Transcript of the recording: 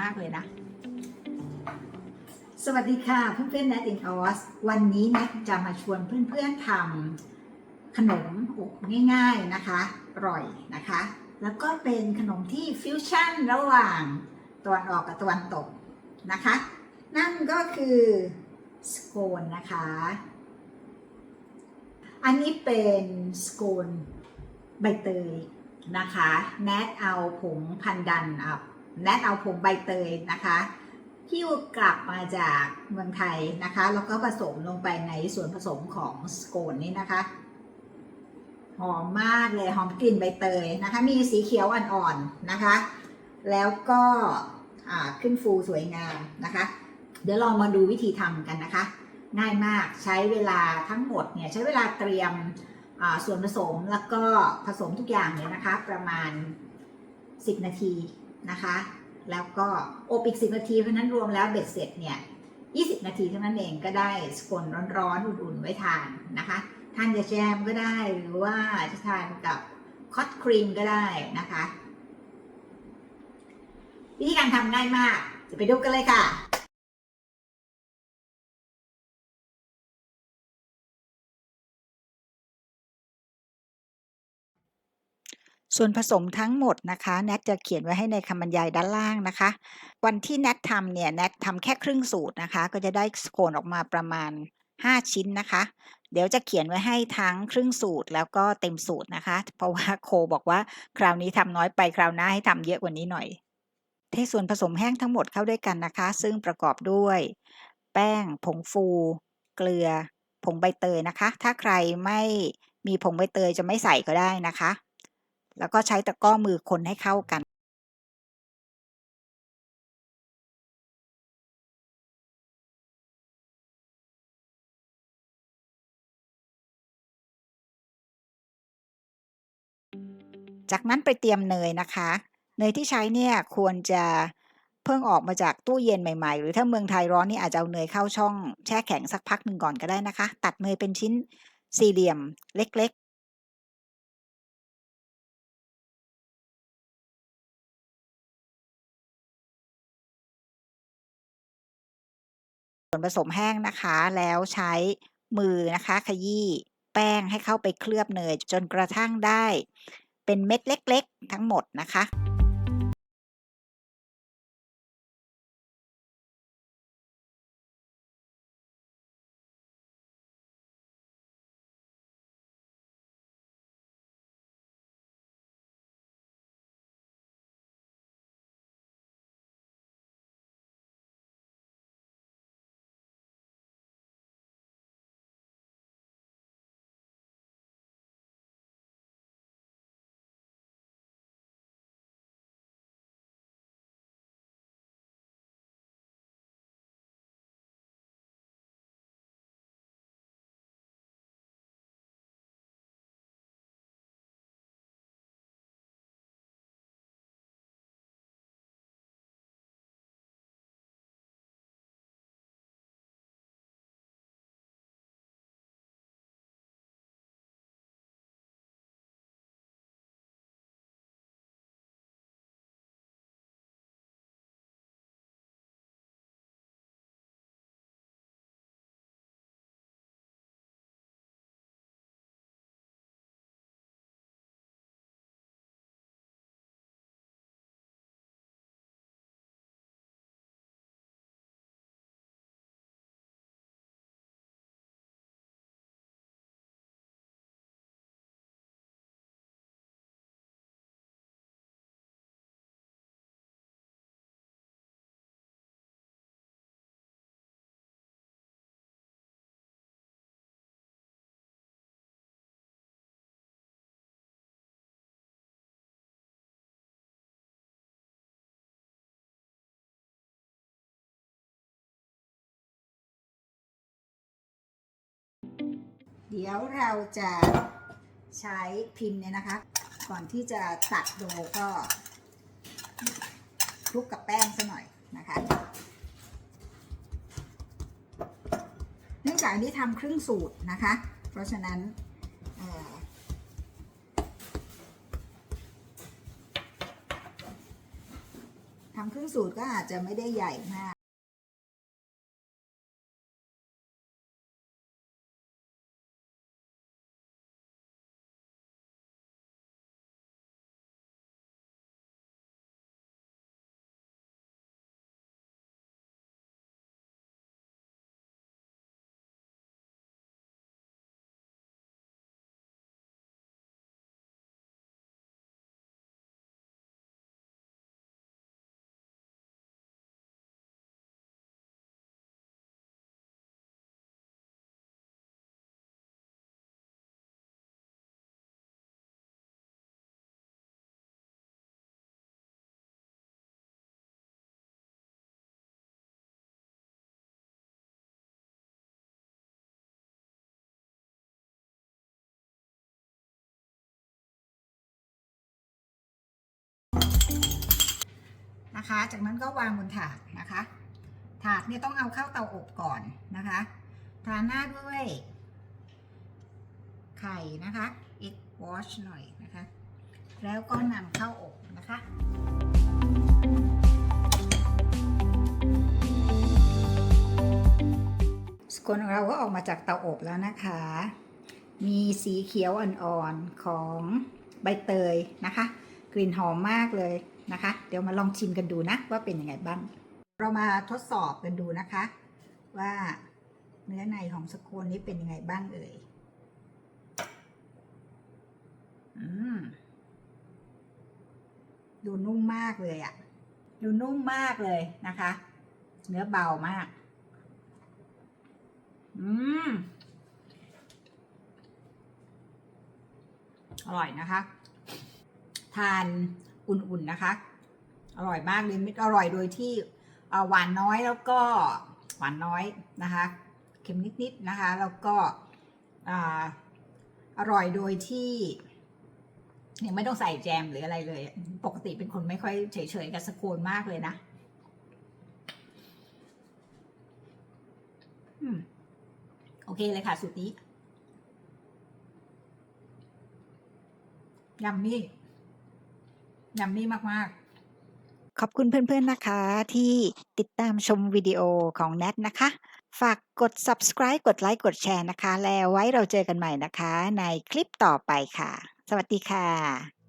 มากเลยนะ สวัสดีค่ะเพื่อนๆ n น t in o s วันนี้แนทจะมาชวนเพื่อนๆทำขนมอบง่ายๆนะคะอร่อยนะคะ แล้วก็เป็นขนมที่ฟิวชั่นระหว่างตะวันออกกับตะวันตกนะคะ นั่นก็คือสโคนนะคะ อันนี้เป็นสโคนใบเตยนะคะ แนทเอาผงพันดันอับ แนทเอาผงใบเตยนะคะที่กลับมาจากเมืองไทยนะคะ แล้วก็ผสมลงไปในส่วนผสมของสโคนนี่นะคะ หอมมากเลยหอมกลิ่นใบเตยนะคะ มีสีเขียวอ่อนๆนะคะ แล้วก็ขึ้นฟูสวยงามนะคะ เดี๋ยวลองมาดูวิธีทำกันนะคะ ง่ายมากใช้เวลาทั้งหมดเนี่ยใช้เวลาเตรียมส่วนผสมแล้วก็ผสมทุกอย่างเนี่ยนะคะ ประมาณ 10 นาที นะคะ แล้วก็อบอีก 10 นาที เพราะนั้นรวมแล้วเบ็ดเสร็จเนี่ย 20 นาทีเท่านั้นเองก็ได้สกนร้อนๆอุ่นๆไว้ทานนะคะทานกับแจมก็ได้หรือว่าจะทานกับคอตครีมก็ได้นะคะ วิธีการทำง่ายมาก จะไปดูกันเลยค่ะ ส่วนผสมทั้งหมดนะคะแนทจะเขียนไว้ให้ในคำบรรยายด้านล่างนะคะ วันที่แนททำเนี่ยแนททำแค่ครึ่งสูตรนะคะ ก็จะได้สโคนออกมาประมาณ 5 ชิ้นนะคะ เดี๋ยวจะเขียนไว้ให้ทั้งครึ่งสูตรแล้วก็เต็มสูตรนะคะ เพราะว่าโคบอกว่าคราวนี้ทำน้อยไปคราวหน้าให้ทำเยอะกว่านี้หน่อย เทส่วนผสมแห้งทั้งหมดเข้าด้วยกันนะคะ ซึ่งประกอบด้วย แป้ง ผงฟู เกลือ ผงใบเตยนะคะ ถ้าใครไม่มีผงใบเตยจะไม่ใส่ก็ได้นะคะ แล้วก็ใช้ตะกร้อมือคนให้เข้ากันจากนั้นไปเตรียมเนยนะคะ เนยที่ใช้เนี่ยควรจะเพิ่งออกมาจากตู้เย็นใหม่ๆ หรือถ้าเมืองไทยร้อนนี่อาจจะเอาเนยเข้าช่อง แช่แข็งสักพักหนึ่งก่อนก็ได้นะคะ ตัดเนยเป็นชิ้นสี่เหลี่ยมเล็ก ส่วนผสมแห้งนะคะ แล้วใช้มือนะคะขยี้แป้งให้เข้าไปเคลือบเนยจนกระทั่งได้ เป็นเม็ดเล็ก ๆ ทั้งหมดนะคะ เดี๋ยวเราจะใช้พิมพ์เนี่ยนะคะ ก่อนที่จะตัดโดก็คลุกกับแป้งซะหน่อยนะคะ เนื่องจากอันนี้ทำครึ่งสูตรนะคะ เพราะฉะนั้นทำครึ่งสูตรก็อาจจะไม่ได้ใหญ่มาก นะคะ จากนั้นก็วางบนถาดนะคะ ถาดเนี่ยต้องเอาเข้าเตาอบก่อนนะคะทาหน้าด้วย ไข่นะคะ egg wash หน่อยนะคะ แล้วก็นำเข้าอบนะคะสโคนของเราก็ออกมาจากเตาอบแล้วนะคะ มีสีเขียวอ่อนๆของใบเตยนะคะ กลิ่นหอมมากเลย นะคะ เดี๋ยวมาลองชิมกันดูนะว่าเป็นยังไงบ้าง เรามาทดสอบกันดูนะคะ ว่าเนื้อในของสโคนนี้เป็นยังไงบ้างเอ่ย อืม ดูนุ่มมากเลยอะดูนุ่มมากเลยนะคะ เนื้อเบามาก อืม อร่อยนะคะ ทาน อุ่นๆนะคะ อร่อยมากเลยมิอร่อยโดยที่หวานน้อยแล้วก็หวานน้อยนะคะ เค็มนิดๆนะคะ แล้วก็ออร่อยโดยที่ยังไม่ต้องใส่แจมหรืออะไรเลย ปกติเป็นคนไม่ค่อยเฉยๆกับสโคนมากเลยนะโอเคเลยค่ะสูตรนี้ยำมี่ ยัมมี่มาก ๆ ขอบคุณเพื่อน ๆ นะคะ ที่ติดตามชมวิดีโอของแนทนะคะ ฝากกด subscribe กดไลค์กดแชร์นะคะ แล้วไว้เราเจอกันใหม่นะคะ ในคลิปต่อไปค่ะ สวัสดีค่ะ